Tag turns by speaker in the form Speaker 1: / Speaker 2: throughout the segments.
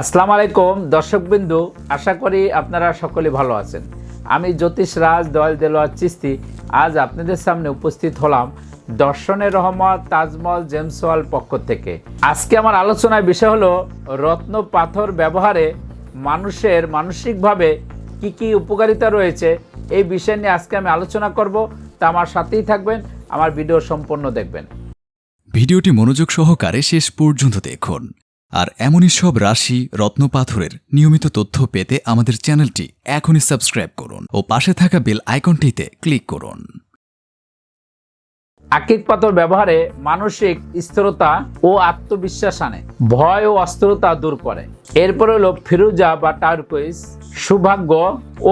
Speaker 1: আসসালামু আলাইকুম, দর্শকবিন্দু, আশা করি আপনারা সকলে ভালো আছেন। আমি জ্যোতিষ রাজ, দয়াল দেলোয়ার চিস্তি। আজ আপনাদের সামনে উপস্থিত হলাম দর্শনের রহমত, তাজমহল, জেমস ওয়াল পক্ষ থেকে। আজকে আমার আলোচনার বিষয় হলো রত্ন পাথর ব্যবহারে মানুষের মানসিকভাবে কি কি উপকারিতা রয়েছে, এই বিষয় নিয়ে আজকে আমি আলোচনা করব। তা আমার সাথেই থাকবেন, আমার ভিডিও সম্পূর্ণ দেখবেন।
Speaker 2: ভিডিওটি মনোযোগ সহকারে শেষ পর্যন্ত দেখুন। আর এমনই সব রাশি রত্নপাথরের নিয়মিত তথ্য পেতে আমাদের চ্যানেলটি এখনই সাবস্ক্রাইব করুন ও পাশে থাকা বেল আইকনটিতে ক্লিক করুন।
Speaker 1: আকিক পাথর ব্যবহারে মানসিক স্থিরতা ও আত্মবিশ্বাস আনে, ভয় ও অস্থিরতা দূর করে। এরপর হলো ফিরুজা বা টার্কুইস, সৌভাগ্য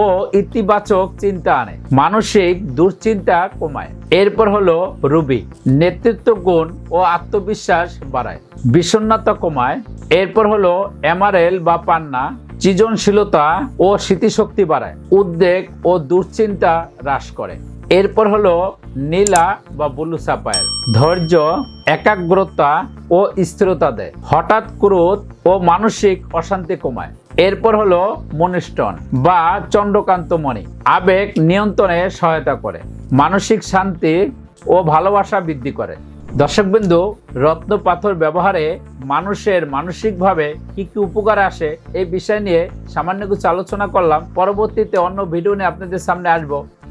Speaker 1: ও ইতিবাচক চিন্তা আনে, মানসিক দুশ্চিন্তা কমায়। এরপর হলো রুবি, নেতৃত্ব গুণ ও আত্মবিশ্বাস বাড়ায়, বিষণ্ণতা কমায়। এরপর হলো এমারেল বা পান্না, সৃজনশীলতা ও স্মৃতিশক্তি বাড়ায়, উদ্বেগ ও দুশ্চিন্তা হ্রাস করে। এরপর হলো নীলা বা বুলু সাপায়ের। ধৈর্য, একাগ্রতা ও স্থিরতা দেয়। হঠাৎ ক্রোধ ও মানসিক অশান্তি কমায়। এরপর হলো মনিষ্টন বা চন্দ্রকান্ত মণি। আবেগ নিয়ন্ত্রণে সহায়তা করে। মানসিক শান্তি ও ভালোবাসা বৃদ্ধি করে। দর্শকবিন্দু, রত্ন পাথর ব্যবহারে মানুষের মানসিকভাবে কি কি উপকার আসে এই বিষয় নিয়ে সামান্য কিছু আলোচনা করলাম। পরবর্তীতে অন্য ভিডিও নিয়ে আপনাদের সামনে আসব।